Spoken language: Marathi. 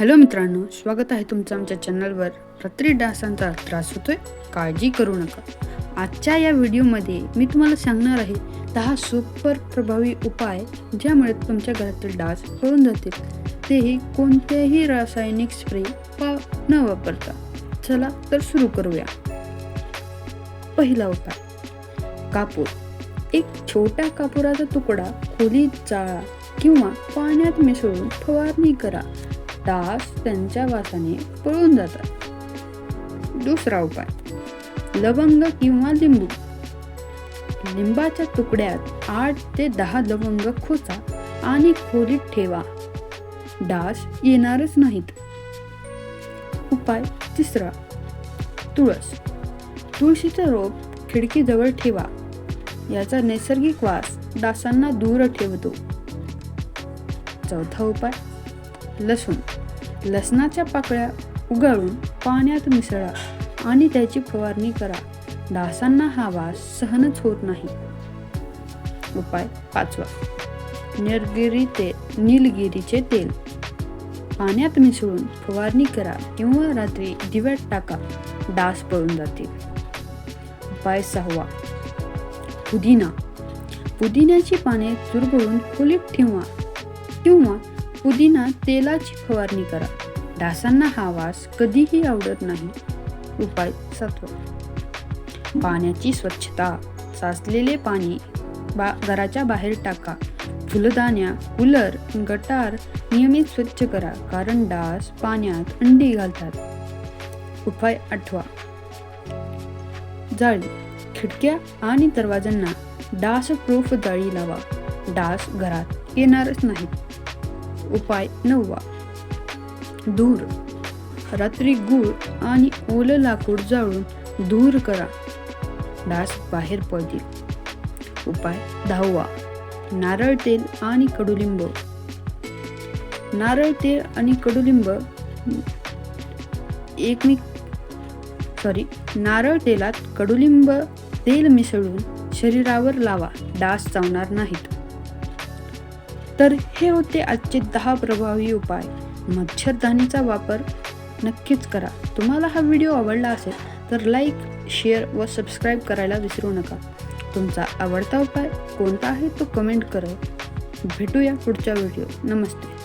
हॅलो मित्रांनो स्वागत आहे तुमचं आमच्या चॅनलवर. रात्री डासांचा त्रास होतोय काळजी करू नका. आजच्या या व्हिडिओमध्ये मी तुम्हाला सांगणार आहे दहा सुपर प्रभावी उपाय ज्यामुळे तुमच्या घरातील डास पळून जातील. तेही कोणत्याही रासायनिक स्प्रे वा न वापरता. चला तर सुरू करूया. पहिला उपाय कापूर. एक छोटा कापुराचा तुकडा खोलीत जाळा किंवा पाण्यात मिसळून फवारणी करा. डास त्यांच्या वासाने पळून जातात. दुसरा उपाय लवंग किंवा लिंबू. लिंबाच्या तुकड्यात आठ ते दहा लवंग खोचा आणि खोलीत ठेवा. डास येणारच नाहीत. उपाय तिसरा तुळस. तुळशीचा रोप खिडकीजवळ ठेवा. याचा नैसर्गिक वास डासांना दूर ठेवतो. चौथा उपाय लसूण. लसणाच्या पाकळ्या उगाळून पाण्यात मिसळा आणि त्याची फवारणी करा. डासांना हा वास सहनच होत नाही. उपाय पाचवा. निरगिरी ते निलगिरीचे तेल. पाण्यात मिसळून फवारणी करा किंवा रात्री दिव्यात टाका. डास पळून जातील. उपाय सहावा. पुदिना. पुदिन्याची पाने चुरगळून खोलीत ठेवा किंवा पुदिना तेलाची फवारणी करा. डासांना हा वास कधीही आवडत नाही. उपाय सातवा. पाण्याची स्वच्छता. साचलेले पाणी बा घराच्या बाहेर टाका. फुलदाण्या कूलर गटार नियमित स्वच्छ करा कारण डास पाण्यात अंडी घालतात. उपाय आठवा. जाळी. खिडक्या आणि दरवाजांना डास प्रूफ जाळी लावा. डास घरात येणारच नाहीत उपाय नववा. धूर रात्री गूळ आणि ओलं लाकूड जाळून धूर करा. डास बाहेर पडतील. उपाय दहावा. नारळ तेल आणि कडुलिंब. नारळ तेल आणि कडुलिंब एकमेक सॉरी नारळ तेलात कडुलिंब तेल मिसळून शरीरावर लावा. डास चावणार नाहीत. तर हे होते आजचे दहा प्रभावी उपाय. मच्छरदाणीचा वापर नक्कीच करा. तुम्हाला हा व्हिडिओ आवडला असेल तर लाईक शेअर व सबस्क्राईब करायला विसरू नका. तुमचा आवडता उपाय कोणता आहे तो कमेंट करा भेटूया पुढच्या व्हिडिओ. नमस्ते.